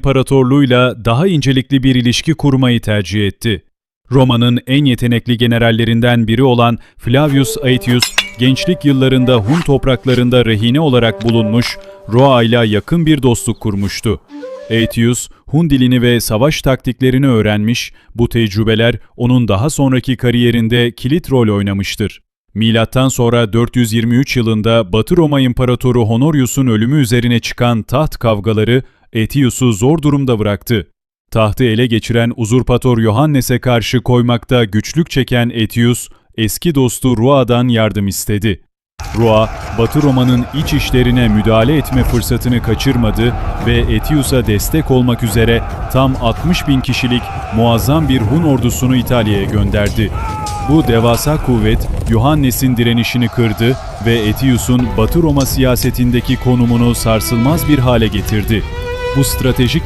İmparatorluğuyla daha incelikli bir ilişki kurmayı tercih etti. Roma'nın en yetenekli generallerinden biri olan Flavius Aetius, gençlik yıllarında Hun topraklarında rehine olarak bulunmuş, Roa ile yakın bir dostluk kurmuştu. Aetius, Hun dilini ve savaş taktiklerini öğrenmiş, bu tecrübeler onun daha sonraki kariyerinde kilit rol oynamıştır. Milattan sonra 423 yılında Batı Roma İmparatoru Honorius'un ölümü üzerine çıkan taht kavgaları Aetius'u zor durumda bıraktı. Tahtı ele geçiren uzurpatör Yohannes'e karşı koymakta güçlük çeken Aetius, eski dostu Rua'dan yardım istedi. Rua, Batı Roma'nın iç işlerine müdahale etme fırsatını kaçırmadı ve Aetius'a destek olmak üzere tam 60 bin kişilik muazzam bir Hun ordusunu İtalya'ya gönderdi. Bu devasa kuvvet, Yohannes'in direnişini kırdı ve Aetius'un Batı Roma siyasetindeki konumunu sarsılmaz bir hale getirdi. Bu stratejik